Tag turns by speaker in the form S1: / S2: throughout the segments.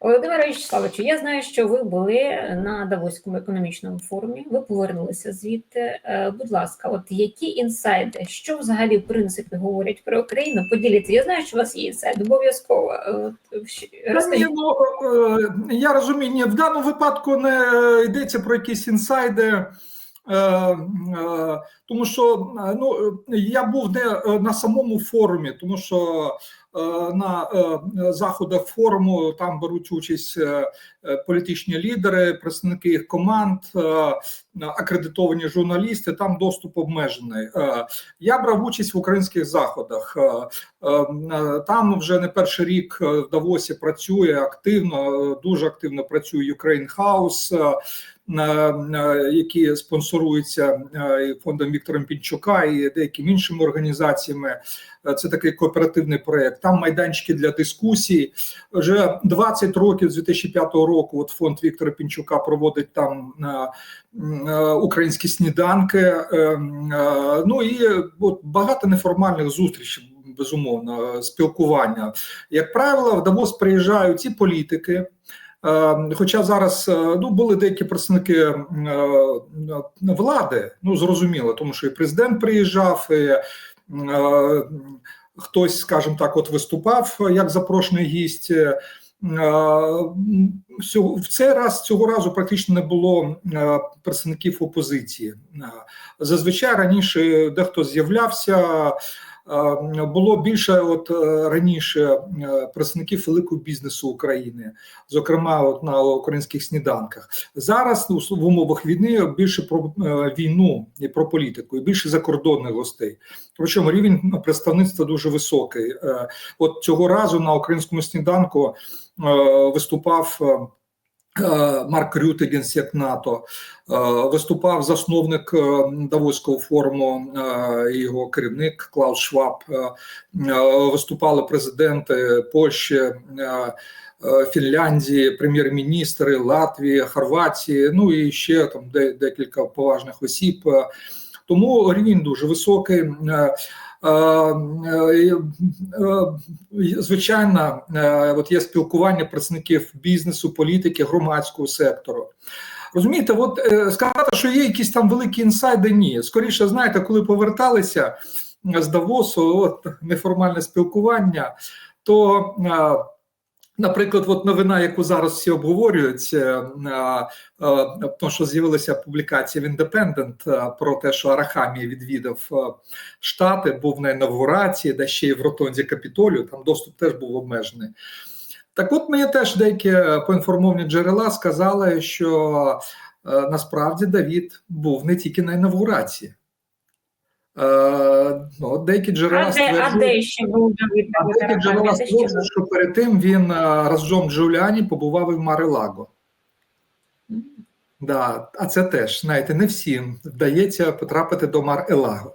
S1: Володимире Вячеславовичу, я знаю, що ви були на Давоському економічному форумі. Ви повернулися звідти. Е, Будь ласка, от які інсайди, що взагалі в принципі говорять про Україну? Поділіться. Я знаю, що у вас є інсайд, обов'язково. Е,
S2: Та
S1: Розкажіть.
S2: ну, е, я розумію, ні, в даному випадку не йдеться про якісь інсайди. Тому що ну, я був не на самому форумі, тому що на е, заходах форуму там беруть участь е, е, політичні лідери, представники їх команд, е, акредитовані журналісти. Там доступ обмежений. Е, Я брав участь в українських заходах. Е, Е, Там вже не перший рік е, в Давосі працює активно, е, дуже активно працює Ukraine House, е, е, які спонсоруються е, і фондом Віктора Пінчука і деякими іншими організаціями. Е, Це такий кооперативний проєкт. Там майданчики для дискусій. Вже 20 років з 2005 року. От фонд Віктора Пінчука проводить там е, українські сніданки. Ну і от багато неформальних зустрічей безумовно спілкування. Як правило, в Давос приїжджають ці політики. Е, Хоча зараз е, ну були деякі представники е, влади, ну зрозуміло, тому що і президент приїжджав, і хтось, скажімо так, от виступав як запрошений гість. В цей раз цього разу практично не було представників опозиції. Зазвичай раніше дехто з'являвся. Е, Було більше, от е, раніше е, представників великого бізнесу України, зокрема, от на українських сніданках. Зараз ну, в умовах війни більше про війну і про політику, і більше закордонних гостей. Причому рівень представництва дуже високий. От цього разу на українському сніданку виступав. Е, Марк Рюте, генсек НАТО, е, виступав засновник е, Давоського форуму, його керівник Клаус Шваб. Виступали президенти Польщі, Фінляндії, прем'єр-міністри Латвії, Хорватії, ну і ще там декілька поважних осіб. Тому рівень дуже високий. Е, е, е, Звичайно, от є спілкування представників бізнесу, політики, громадського сектору. Розумієте, от сказати, що є якісь там великі інсайди, ні. Скоріше, знаєте, коли поверталися з Давосу, от неформальне спілкування, то. Наприклад, от новина, яку зараз всі обговорюють, е, е, е, тому що з'явилася публікація в е, про те, що Арахамія відвідав Штати, був на інавгурації, де ще й в ротонді Капітолію, там доступ теж був обмежений. Так от мені теж деякі поінформовані джерела сказали, що насправді Давід був не тільки на інавгурації. Е, ну, деякі джерела
S1: А де, а
S2: стверджують,
S1: де ще був
S2: деякі джерела стверджують, що перед тим він е, разом з Джуліані побував і в Марилаго. Да, а це теж, знаєте, не всім вдається потрапити до Мар-Елаго.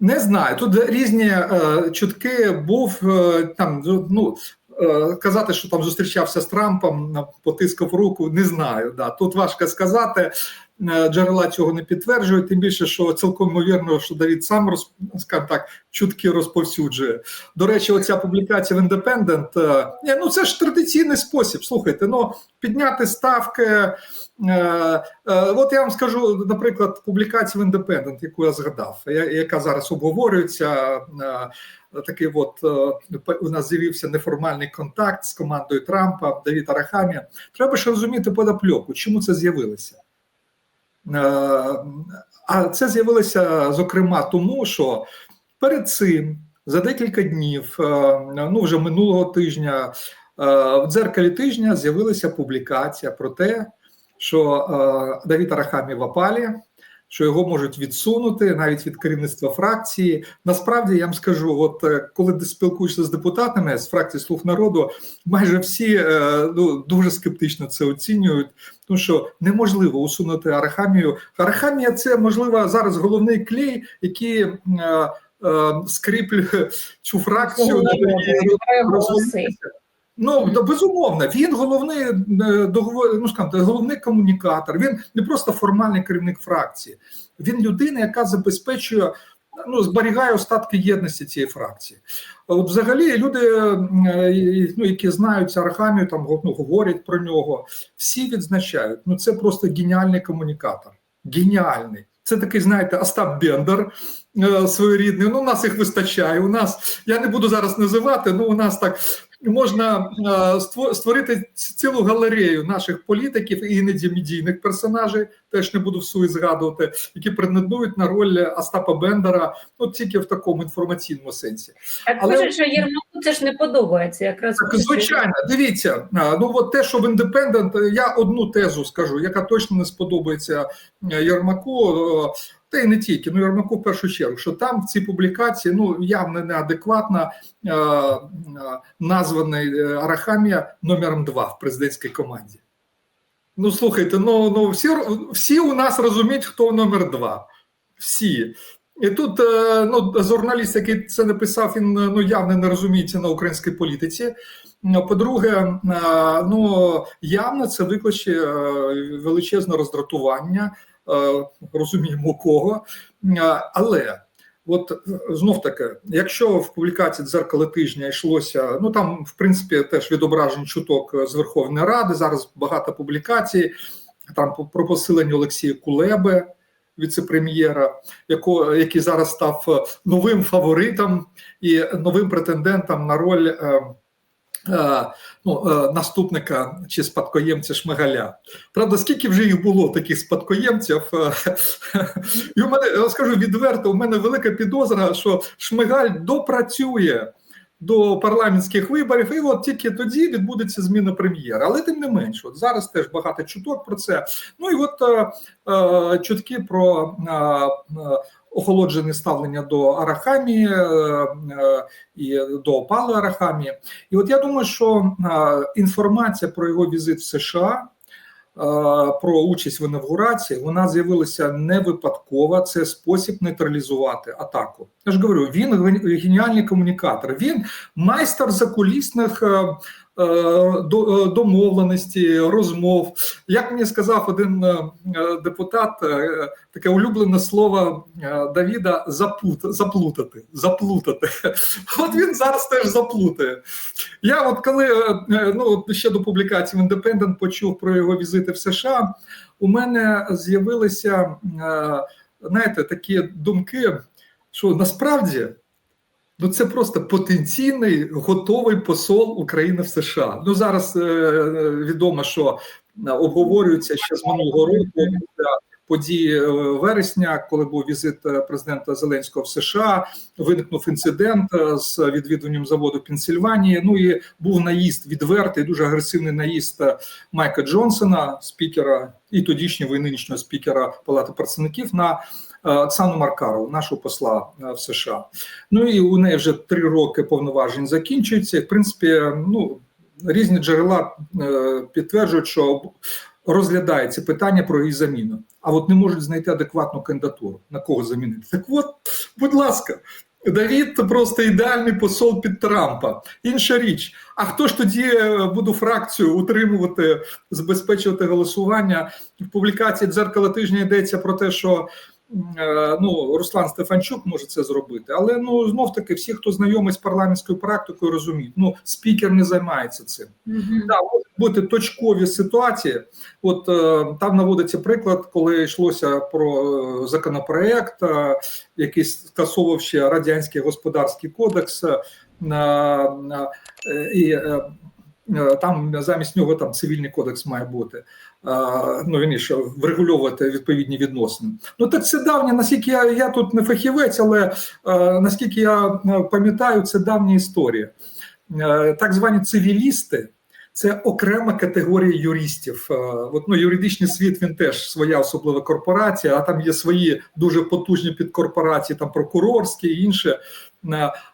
S2: Не знаю. Тут різні е, чутки був е, там. Ну е, казати, що там зустрічався з Трампом, потискав руку. Не знаю. Да, тут важко сказати. Е, Джерела цього не підтверджують, тим більше, що цілком ймовірно, що Давід сам роз, так, чутки розповсюджує. До речі, оця публікація в Independent, е, ну це ж традиційний спосіб. Слухайте, ну підняти ставки. Е, от я вам скажу, наприклад, публікація в Independent, яку я згадав, яка зараз обговорюється. Такий от у нас з'явився неформальний контакт з командою Трампа, Давід Арахамія. Треба ж розуміти подопльоку, чому це з'явилося. Е, А це з'явилося зокрема тому, що перед цим за декілька днів, е, ну вже минулого тижня, е, в дзеркалі тижня з'явилася публікація про те, що Давід Арахамі в опалі, що його можуть відсунути навіть від керівництва фракції. Насправді я вам скажу, от е, коли ти спілкуєшся з депутатами з фракції Слуг народу, майже всі е, ну, дуже скептично це оцінюють, тому що неможливо усунути арахамію. Арахамія це можливо зараз головний клей, який е, е, скріплює цю фракцію.
S1: Голоси.
S2: Ну безумовно, він головний е, договор, ну скажімо, головний комунікатор. Він не просто формальний керівник фракції, він людина, яка забезпечує ну, зберігає остатки єдності цієї фракції. От взагалі люди, е, ну, які знають Арахамію, там ну, говорять про нього, всі відзначають. Ну це просто геніальний комунікатор. Геніальний. Це такий, знаєте, Остап Бендер е, своєрідний. Ну, у нас їх вистачає. У нас я не буду зараз називати, ну у нас так можна е, створити цілу галерею наших політиків і іноді медійних персонажів, теж не буду в суї згадувати, які претендують на роль Остапа Бендера, ну тільки в такому інформаційному сенсі.
S1: Так Але... Пише, що Єрмаку це ж не подобається. Якраз
S2: так, звичайно, дивіться. Ну от те, що в індепендент, я одну тезу скажу, яка точно не сподобається е, Єрмаку. Та й не тільки, ну Єрмаку в першу чергу, що там в цій публікації ну явно неадекватно е, е, названий Арахамія номером два в президентській команді. Ну, слухайте, ну ну всі всі у нас розуміють, хто номер два. Всі. І тут е, ну, журналіст, який це написав, він ну явно не розуміється на українській політиці. По-друге, е, ну явно це викличе е, величезне роздратування. Е, розуміємо кого. Е, але от знов таки, якщо в публікації дзеркало тижня йшлося, ну там в принципі теж відображень чуток з Верховної Ради. Зараз багато публікацій там про посилення Олексія Кулеби. Віце-прем'єра, який зараз став новим фаворитом і новим претендентом на роль е, Е, ну, е, наступника чи спадкоємця Шмигаля. Правда, скільки вже їх було таких спадкоємців? Е, і у мене я скажу відверто, у мене велика підозра, що Шмигаль допрацює. До парламентських виборів, і от тільки тоді відбудеться зміна прем'єра. Але тим не менш, от зараз теж багато чуток про це. Ну і от е, е, чутки про е, охолоджене ставлення до Арахамії е, е, і до опали Арахамії. І от я думаю, що е, інформація про його візит в США. Про участь в інавгурації вона з'явилася не випадково. Це спосіб нейтралізувати атаку. Я ж говорю, він геніальний комунікатор. Він майстер закулісних домовленості, розмов. Як мені сказав один е, депутат, таке улюблене слово Давіда заплутати. заплутати. От він зараз теж заплутає. Я от коли ну, ще до публікації в Independent почув про його візити в США, у мене з'явилися знаєте, такі думки, що насправді. Ну, це просто потенційний готовий посол України в США. Ну зараз е, е відомо, що е, обговорюється ще з минулого року події е, вересня, коли був візит президента Зеленського в США. Виникнув інцидент з відвідуванням заводу Пенсільванії. Ну і був наїзд відвертий, дуже агресивний наїзд Майка Джонсона, спікера і тодішнього і нинішнього спікера Палати представників на Е, Оксану Маркарову, нашу посла е, в США. Ну і у неї вже три роки повноважень закінчується. В принципі, ну різні джерела е, підтверджують, що розглядається питання про її заміну, а от не можуть знайти адекватну кандидатуру на кого замінити. Так, от, будь ласка. Давід просто ідеальний посол під Трампа. Інша річ. А хто ж тоді буде фракцію утримувати, забезпечувати голосування? В публікації дзеркала тижня йдеться про те, що Е, ну Руслан Стефанчук може це зробити, але ну знов таки всі, хто знайомий з парламентською практикою, розуміють, ну спікер не займається цим. Mm -hmm. Да, можуть бути точкові ситуації. От е, там наводиться приклад, коли йшлося про е, законопроект, який скасовував ще радянський господарський кодекс і. Там замість нього там цивільний кодекс має бути ну вірніше, врегульовувати відповідні відносини. Ну так це давня, наскільки я я тут не фахівець, але наскільки я пам'ятаю, це давня історія. Так звані цивілісти. Це окрема категорія юристів. От, ну, Юридичний світ він теж своя особлива корпорація, а там є свої дуже потужні підкорпорації, там прокурорські і інше.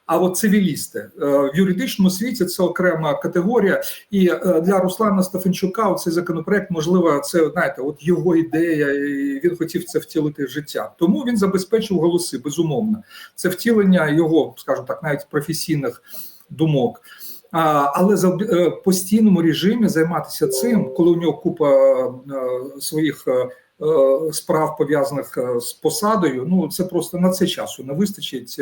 S2: А от цивілісти е, в юридичному світі це окрема категорія, і е, для Руслана Стефанчука цей законопроект можливо, це знаєте, от його ідея, і він хотів це втілити в життя. Тому він забезпечив голоси. Безумовно, це втілення його, скажімо так, навіть професійних думок. Але за е, постійному режимі займатися цим, коли у нього купа своїх справ пов'язаних з посадою. Ну це просто на це часу не вистачить.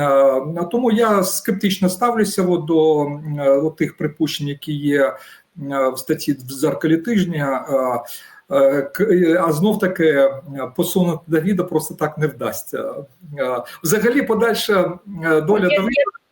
S2: Е, Тому я скептично ставлюся от до е, от тих припущень, які є е, в статті в зеркалі тижня. А знов таки посунути Давіда просто так не вдасться. Взагалі, подальша доля
S1: От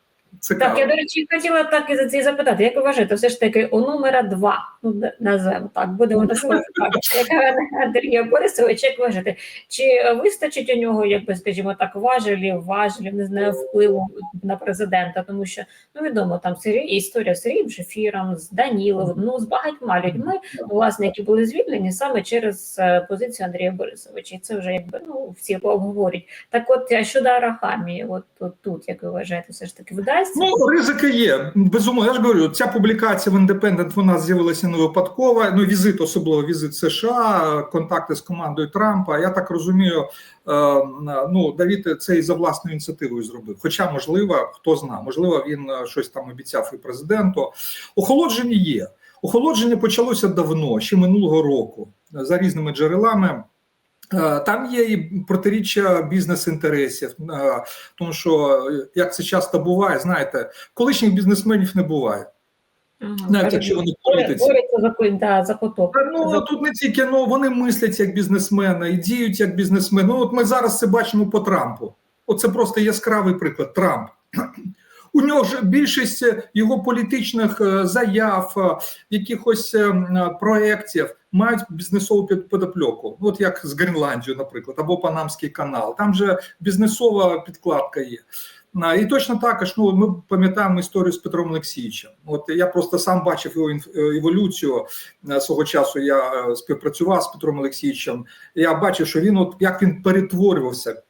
S2: цікава.
S1: Так, я, до речі, хотіла так і за це запитати. Як ви вважаєте, все ж таки у номера два, ну назвемо так, будемо називати так, Андрія Борисович, як вважаєте, чи вистачить у нього, якби скажімо так, важелів, важелів, не знаю, впливу на президента, тому що ну відомо там історія з Сергієм Шефіром, з Даніловим, ну з багатьма людьми, власне, які були звільнені саме через е, позицію Андрія Борисовича. І це вже якби ну всі обговорюють. Так, от щодо Арахамії, от, от тут, як ви вважаєте, все ж таки вдасться?
S2: Ну, ризики є. Безумовно, я ж говорю, ця публікація в Independent вона з'явилася не випадково. Ну, візит, особливо візит США, контакти з командою Трампа. Я так розумію, е, ну Давід це і за власною ініціативою зробив. Хоча, можливо, хто знає, можливо, він е, щось там обіцяв і президенту. Охолодження є. Охолодження почалося давно, ще минулого року, за різними джерелами. Е, Там є і протиріччя бізнес-інтересів, е, тому що е, як це часто буває, знаєте, колишніх бізнесменів не буває.
S1: Ага,
S2: Навіть якщо вони
S1: борються
S2: політиці.
S1: за, да, за поток.
S2: Ну
S1: За-
S2: тут не тільки ну вони мислять як бізнесмени і діють як бізнесмени. Ну от ми зараз це бачимо по Трампу. Оце просто яскравий приклад. Трамп. У нього ж більшість його політичних заяв, якихось е, проєктів мають бізнесову підподопльоку. Ну, От як з Гренландією, наприклад, або Панамський канал. Там же бізнесова підкладка є. І точно також ну ми пам'ятаємо історію з Петром Олексійовичем. От я просто сам бачив його е, еволюцію Е, свого часу. Я е, співпрацював з Петром Олексійовичем. Я бачив, що він, от як він перетворювався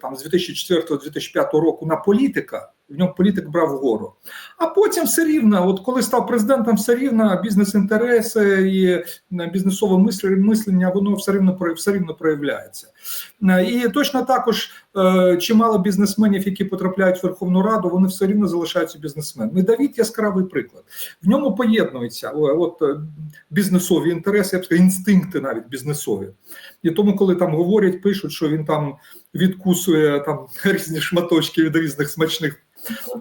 S2: там з 2004-2005 року на політика. В ньому політик брав вгору. А потім все рівно, от коли став президентом, все рівно бізнес-інтереси і бізнесове мислення, воно все рівно все рівно проявляється. Е, І точно також е, чимало бізнесменів, які потрапляють в Верховну Раду, вони все рівно залишаються бізнесменами. Давід яскравий приклад. В ньому поєднуються от е, бізнесові інтереси, я б сказав, інстинкти навіть бізнесові. І тому, коли там говорять, пишуть, що він там відкусує там різні шматочки від різних смачних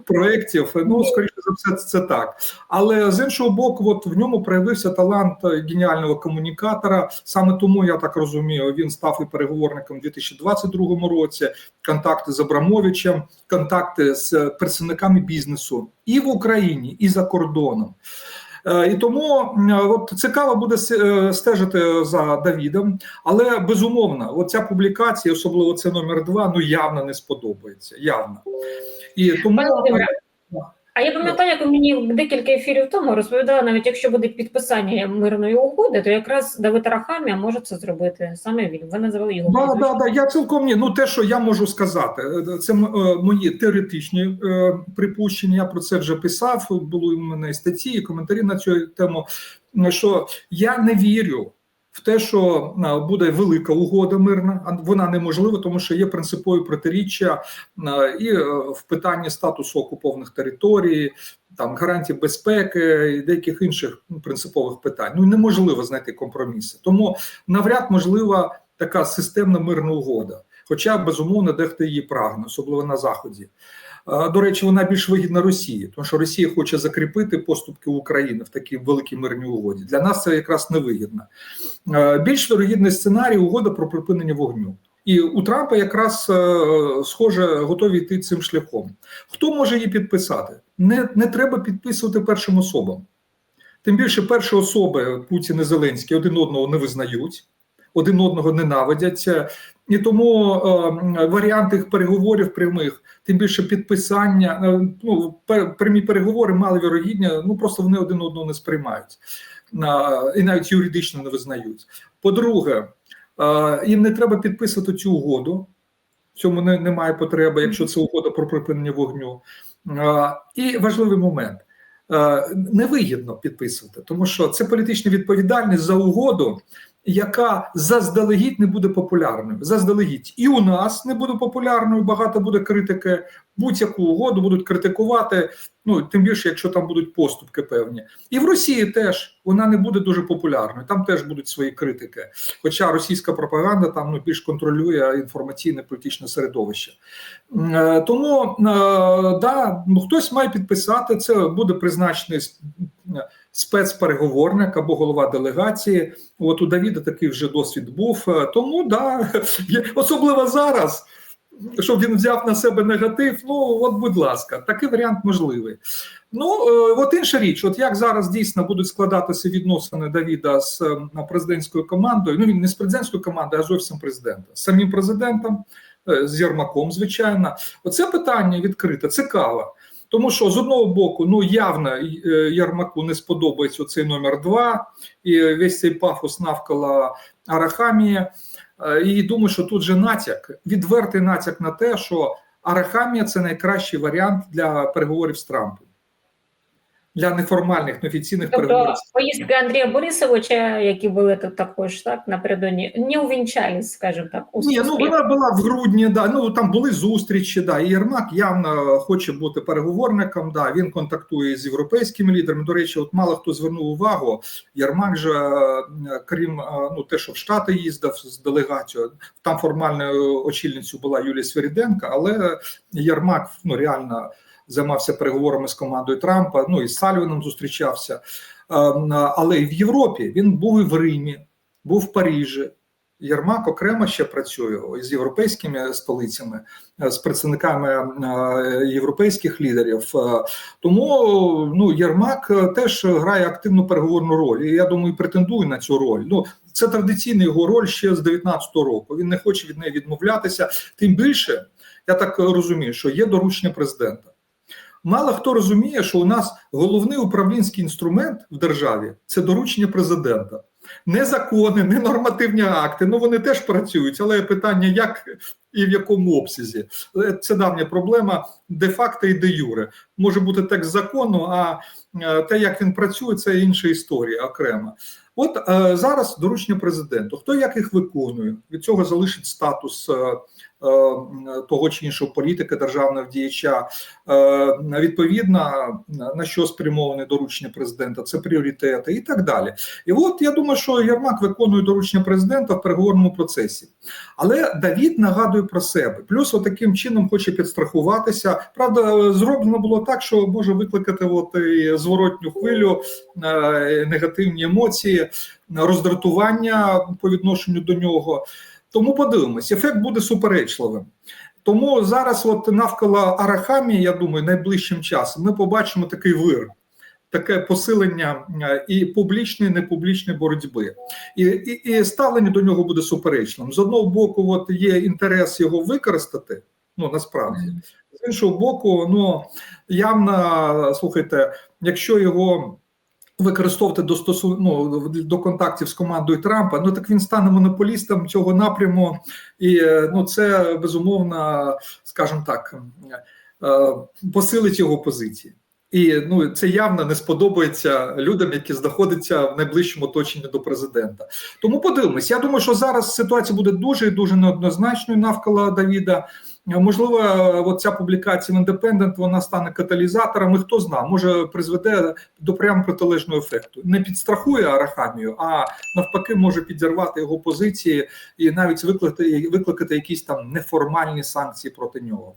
S2: проєктів, ну скоріше за все, це так. Але з іншого боку, от в ньому проявився талант е, геніального комунікатора. Саме тому я так розумію, він став і переговорником у 2022 році. Контакти з Абрамовичем, контакти з представниками бізнесу і в Україні, і за кордоном. Е, І тому от цікаво буде е, стежити за Давідом, але безумовно, оця ця публікація, особливо це номер два, ну явно не сподобається. Явно. І тому
S1: А я пам'ятаю, як ви мені декілька ефірів тому розповідали, навіть якщо буде підписання мирної угоди, то якраз Давид Арахамія може це зробити саме він. Ви називали його.
S2: Да, да, да, я цілком ні. Ну те, що я можу сказати, це е, мої теоретичні е, припущення. Я про це вже писав. Були у мене і статті, і коментарі на цю тему. Що я не вірю в те, що буде велика угода мирна, вона неможлива, тому що є принципові протиріччя і е, в питанні статусу окупованих територій, там гарантій безпеки і деяких інших ну, принципових питань. Ну неможливо знайти компроміси. Тому навряд можлива така системна мирна угода. Хоча безумовно дехто її прагне, особливо на заході. Е, До речі, вона більш вигідна Росії, тому що Росія хоче закріпити поступки України в такій великій мирній угоді. Для нас це якраз невигідно. Е, Більш вирогідний сценарій угода про припинення вогню. І у Трампа якраз е, схоже готові йти цим шляхом. Хто може її підписати? Не, не треба підписувати першим особам. Тим більше перші особи Путін і Зеленський один одного не визнають, один одного ненавидять. І тому е, варіант їх переговорів прямих, тим більше підписання, е, ну прямі переговори мали вірогідні, ну просто вони один одного не сприймають е, і навіть юридично не визнають. По-друге, їм не треба підписувати цю угоду. В цьому не, немає потреби, якщо це угода про припинення вогню. І важливий момент. Невигідно підписувати, тому що це політична відповідальність за угоду, яка заздалегідь не буде популярною. Заздалегідь і у нас не буде популярною, багато буде критики. Будь-яку угоду будуть критикувати. Ну тим більше, якщо там будуть поступки певні, і в Росії теж вона не буде дуже популярною. Там теж будуть свої критики. Хоча російська пропаганда там ну більш контролює інформаційне політичне середовище. Е, Тому е, да, ну хтось має підписати це. Буде призначений спецпереговорник або голова делегації. От у Давіда такий вже досвід був. Е, Тому да, особливо зараз. Щоб він взяв на себе негатив, ну от, будь ласка, такий варіант можливий. Ну е, от інша річ, от як зараз дійсно будуть складатися відносини Давіда з е, президентською командою. Ну він не з президентською командою, а зовсім президента, самим президентом, з Єрмаком, звичайно. Оце питання відкрите, цікаво. Тому що з одного боку, ну явно Ярмаку не сподобається цей номер два, і весь цей пафос навколо Арахамії. Е, І думаю, що тут же натяк, відвертий натяк на те, що Арахамія це найкращий варіант для переговорів з Трампом. Для неформальних неофіційних переговорів.
S1: Тобто поїздки Андрія Борисовича, які були тут також так напередодні, не увінчались, скажімо так,
S2: Ні, ну вона була в грудні, да, ну там були зустрічі, да, і Єрмак явно хоче бути переговорником, да, він контактує з європейськими лідерами. До речі, от мало хто звернув увагу, Єрмак же, е, крім е, ну, те, що в Штати їздив з делегацією, там формальною очільницею була Юлія Свиріденко, але Єрмак ну, реально займався переговорами з командою Трампа, ну і з Сальвином зустрічався. Е, Але і в Європі він був і в Римі, був в Парижі. Єрмак окремо ще працює з європейськими столицями, е, з представниками е, європейських лідерів. Е, Тому ну Єрмак теж грає активну переговорну роль. І я думаю, претендує на цю роль. Ну це традиційна його роль ще з 19-го року. Він не хоче від неї відмовлятися. Тим більше, я так розумію, що є доручення президента. Мало хто розуміє, що у нас головний управлінський інструмент в державі це доручення президента. Не закони, не нормативні акти. Ну вони теж працюють, але питання, як і в якому обсязі. Е, Це давня проблема де-факто і де юре. Може бути текст закону, а е, те, як він працює, це інша історія окремо. От е, зараз доручення президенту. Хто як їх виконує? Від цього залишить статус того чи іншого політика, державного діяча. Е, відповідно, на що спрямоване доручення президента, це пріоритети і так далі. І от я думаю, що Єрмак виконує доручення президента в переговорному процесі. Але Давід нагадує про себе. Плюс, таким чином хоче підстрахуватися. Правда, зроблено було так, що може викликати от і зворотню хвилю, е, негативні емоції, роздратування по відношенню до нього. Тому подивимось, ефект буде суперечливим. Тому зараз, от навколо Арахамії, я думаю, найближчим часом ми побачимо такий вир, таке посилення е, і публічної, і непублічної боротьби, і, і, і ставлення до нього буде суперечливим. З одного боку, от є інтерес його використати. Ну насправді, з іншого боку, ну явно слухайте, якщо його використовувати до стосу... ну, до контактів з командою Трампа, ну так він стане монополістом цього напряму, і е, ну це безумовно, скажімо так, е, посилить його позиції. І ну це явно не сподобається людям, які знаходяться в найближчому оточенні до президента. Тому подивимось. Я думаю, що зараз ситуація буде дуже і дуже неоднозначною навколо Давіда. Можливо, от ця публікація в Independent, вона стане каталізатором. і Хто знає, може призведе до прямо протилежного ефекту. Не підстрахує Арахамію, а навпаки, може підірвати його позиції і навіть викликати, викликати якісь там неформальні санкції проти нього.